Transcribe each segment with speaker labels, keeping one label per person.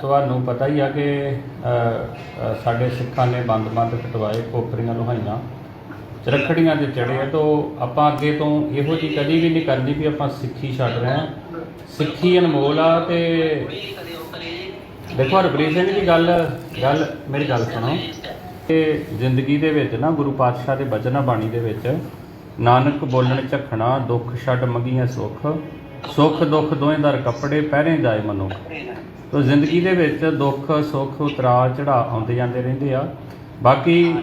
Speaker 1: ਤੁਹਾਨੂੰ ਪਤਾ ਹੀ ਆ ਕਿ ਅ, ਅ, ਸਾਡੇ ਸਿੱਖਾਂ ਨੇ ਬੰਦ-ਬੰਦ ਕਟਵਾਏ ਕੋਪਰੀਆਂ ਲੋਹਾਈਆਂ। ਚਰਖੜੀਆਂ ਤੇ ਚੜੇ ਆ ਤਾਂ ਆਪਾਂ ਅੱਗੇ ਤੋਂ ਇਹੋ ਜੀ ਕਦੀ ਵੀ ਨਹੀਂ ਕਰਨੀ ਵੀ ਆਪਾਂ ਸਿੱਖੀ ਛੱਡ ਰਹੇ ਹਾਂ। ਸਿੱਖੀ ਅਨਮੋਲ ਆ ਤੇ ਦੇਖੋ ਹਰਪ੍ਰੀਤ ਸਿੰਘ ਦੀ ਗੱਲ ਗੱਲ ਮੇਰੀ ਗੱਲ ਸੁਣੋ। ਕਿ ਜ਼ਿੰਦਗੀ ਦੇ ਵਿੱਚ ਨਾ ਗੁਰੂ ਪਾਤਸ਼ਾਹ ਦੇ ਬਚਨਾਂ ਬਾਣੀ ਦੇ ਵਿੱਚ ਨਾਨਕ ਬੋਲਣ ਝਖਣਾ ਦੁੱਖ ਛੱਡ ਮੰਗੀਆਂ ਸੁੱਖ। ਸੁੱਖ ਦੁੱਖ ਦੋਵੇਂ ਦਰ ਕੱਪੜੇ ਪਹਿਰੇ ਜਾਏ ਮਨੁੱਖ। ਤੋ ਜ਼ਿੰਦਗੀ ਦੇ ਵਿੱਚ ਦੁੱਖ ਸੁੱਖ ਉਤਰਾਅ ਚੜਾ ਆਉਂਦੇ ਜਾਂਦੇ ਰਹਿੰਦੇ ਆ। ਬਾਕੀ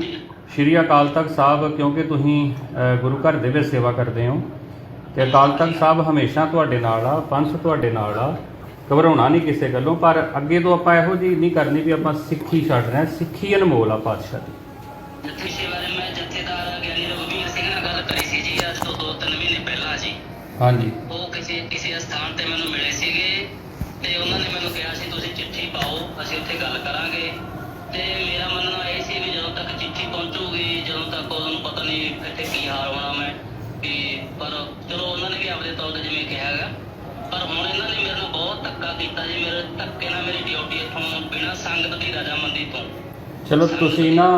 Speaker 1: ਸ਼੍ਰੀ ਅਕਾਲ ਤਖਤ ਸਾਹਿਬ ਕਿਉਂਕਿ ਤੁਸੀਂ ਗੁਰੂ ਘਰ ਦੇ ਵਿੱਚ ਸੇਵਾ ਕਰਦੇ ਹੋ ਤੇ ਅਕਾਲ ਤਖਤ ਸਾਹਿਬ ਹਮੇਸ਼ਾ ਤੁਹਾਡੇ ਨਾਲ ਆ ਪੰਥ ਤੁਹਾਡੇ ਨਾਲ ਆ ਘਬਰਾਉਣਾ ਨਹੀਂ ਕਿਸੇ ਗੱਲੋਂ ਪਰ ਅੱਗੇ ਤੋਂ ਆਪਾਂ ਇਹੋ ਜਿਹੀ ਨਹੀਂ ਕਰਨੀ ਵੀ ਆਪਾਂ ਸਿੱਖੀ ਛੱਡ ਰਹੇ ਹਾਂ ਸਿੱਖੀ ਅਨਮੋਲ ਆ ਪਾਤਸ਼ਾਹ ਦੀ।
Speaker 2: ਜੱਥੇ ਸ਼ੇ ਬਾਰੇ ਮੈਂ ਜਥੇਦਾਰ ਗਿਆਨੀ ਰਘੁਵੀਰ ਸਿੰਘ ਨਾਲ ਗੱਲ ਕਰੀ ਸੀ ਜੀ ਅੱਜ ਤੋਂ 2-3 ਮਹੀਨੇ ਪਹਿਲਾਂ ਜੀ।
Speaker 1: ਹਾਂਜੀ।
Speaker 2: ਕਿਸੇ ਕਿਸੇ ਸਥਾਨ ਤੇ ਮੈਨੂੰ ਮਿਲੇ ਸੀਗੇ ਤੇ ਉਹਨਾਂ ਨੇ ਮੈਨੂੰ ਕਿਹਾ ਸੀ ਤੁਸੀਂ ਚਿੱਠੀ ਪਾਓ ਅਸੀਂ ਉੱਥੇ ਗੱਲ ਕਰਾਂਗੇ। ਤੇ ਮੇਰਾ ਮੰਨਣਾ ਇਹ ਸੀ ਵੀ ਜਦੋਂ ਤੱਕ ਚਿੱਠੀ ਪਹੁੰਚੂਗੀ ਜਦੋਂ ਤੱਕ ਉਹਨੂੰ ਪਤਾ ਨਹੀਂ ਇੱਥੇ ਕੀ ਹਾਲ ਹੋਣਾ ਮੈਂ ਵੀ ਪਰ ਚਲੋ ਉਹਨਾਂ ਨੇ ਵੀ ਆਪਦੇ ਤੌਰ ਤੇ ਜਿਵੇਂ ਕਿਹਾ ਹੈਗਾ। ਪਰ ਹੁਣ ਇਹਨਾਂ ਨੇ ਮੇਰੇ ਨਾਲ ਬਹੁਤ ਧੱਕਾ ਕੀਤਾ ਜੀ ਮੇਰੇ ਧੱਕੇ ਨਾਲ ਮੇਰੀ ਡਿਊਟੀ ਇੱਥੋਂ ਬਿਨਾਂ ਸੰਗਤ ਦੀ ਰਜਾਮੰਦੀ ਤੋਂ।
Speaker 1: ਚਲੋ ਤੁਸੀਂ ਨਾ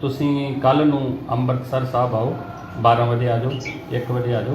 Speaker 1: ਤੁਸੀਂ ਕੱਲ ਨੂੰ ਅੰਮ੍ਰਿਤਸਰ ਸਾਹਿਬ ਆਓ 12 ਵਜੇ ਆ ਜਾਓ 1 ਵਜੇ ਆ ਜਾਓ।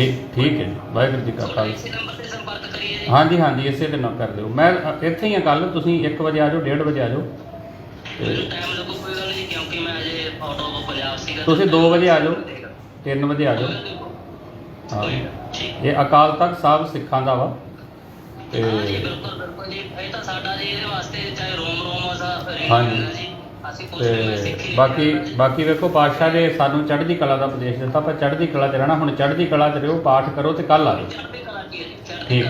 Speaker 1: ਠੀਕ ਠੀਕ ਹੈ ਜੀ। ਵਾਹਿਗੁਰੂ ਜੀ ਕਾ ਖਾਲਸਾ।
Speaker 2: ਇਸੇ ਨੰਬਰ ਤੇ ਸੰਪਰਕ ਕਰੀਏ ਜੀ।
Speaker 1: ਹਾਂਜੀ ਹਾਂਜੀ ਇਸੇ ਦੇ ਨਾਲ ਕਰ ਦਿਓ। ਮੈਂ ਅ, ਇੱਥੇ ਹੀ ਆ ਕੱਲ ਤੁਸੀਂ 1 ਵਜੇ ਆ ਜਾਓ 1:30 ਵਜੇ ਆ ਜਾਓ।
Speaker 2: ਮੈਨੂੰ ਟਾਈਮ ਲੱਗੂ ਕੋਈ ਗੱਲ ਨਹੀਂ ਕਿਉਂਕਿ ਮੈਂ ਅਜੇ ਆਊਟ ਆਫ ਪੰਜਾਬ ਸੀਗਾ
Speaker 1: ਤੁਸੀਂ ਦੋ ਵਜੇ ਆ ਜਾਓ। 3 ਵਜੇ ਆ ਜਾਓ। ਹਾਂ।
Speaker 2: ਠੀਕ।
Speaker 1: ਇਹ ਅਕਾਲ ਤਖਤ ਸਾਹਿਬ ਸਿੱਖਾਂ ਦਾ ਵਾ। ਤੇ
Speaker 2: ਹਾਂ ਜੀ ਬਿਲਕੁਲ ਬਿਲਕੁਲ ਜੀ। ਇਹ ਤਾਂ ਸਾਡਾ ਜੀ ਇਹਦੇ ਵਾਸਤੇ ਚਾਹੇ ਰੋਮ ਰੋਮ ਅਸਾ
Speaker 1: ਹਾਂਜੀ।
Speaker 2: ਜੀ
Speaker 1: ਤੇ ਬਾਕੀ ਬਾਕੀ ਵੇਖੋ ਪਾਤਸ਼ਾਹ ਨੇ ਸਾਨੂੰ ਚੜ੍ਹਦੀ ਕਲਾ ਦਾ ਉਪਦੇਸ਼ ਦਿੱਤਾ ਆਪਾਂ ਚੜ੍ਹਦੀ ਕਲਾ 'ਚ ਰਹਿਣਾ ਹੁਣ ਚੜ੍ਹਦੀ ਕਲਾ 'ਚ ਰਹੋ ਪਾਠ ਕਰੋ ਤੇ ਕੱਲ ਆ ਜਾਓ।
Speaker 2: ਚੜ੍ਹਦੀ ਕਲਾ ਕੀ ਹੈ ਜੀ? ਚੜ੍ਹਦੀ
Speaker 1: ਠੀਕ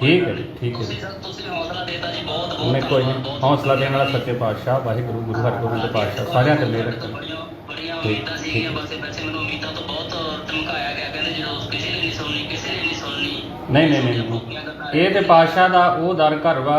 Speaker 1: ਠੀਕ ਹੈ ਜੀ ਠੀਕ ਹੈ
Speaker 2: ਤੁਸੀਂ
Speaker 1: ਜੀ
Speaker 2: ਤੁਸੀਂ ਹੌਸਲਾ ਦੇਤਾ ਜੀ ਬਹੁਤ ਬਹੁਤ
Speaker 1: ਮੈਂ ਕੋਈ ਨਹੀਂ ਹੌਸਲਾ ਦੇਣ ਵਾਲਾ ਸੱਚੇ ਪਾਤਸ਼ਾਹ ਵਾਹਿਗੁਰੂ ਗੁਰੂ ਹਰਗੋਬਿੰਦ ਪਾਤਸ਼ਾਹ ਸਾਰਿਆਂ ਤੇ ਮਿਹਰ ਰੱਖਣ
Speaker 2: ਬੜੀਆਂ ਬੜੀਆਂ
Speaker 1: ਠੀਕ,
Speaker 2: ਉਮੀਦਾਂ ਸੀਗੀਆਂ ਬਸ ਵੈਸੇ ਮੈਨੂੰ ਉਮੀਦਾਂ ਤੋਂ ਬਹੁਤ ਧਮਕਾਇਆ ਗਿਆ ਕਹਿੰਦੇ ਜਦੋਂ ਕਿਸੇ ਨੇ ਨਹੀਂ ਸੁਣਨੀ ਕਿਸੇ ਨੇ ਨਹੀਂ ਸੁਣਨੀ।
Speaker 1: ਨਹੀਂ ਨਹੀਂ ਨਹੀਂ ਨਹੀਂ। ਇਹ ਤੇ ਪਾਤਸ਼ਾਹ ਦਾ ਉਹ ਦਰ ਘਰ ਵਾ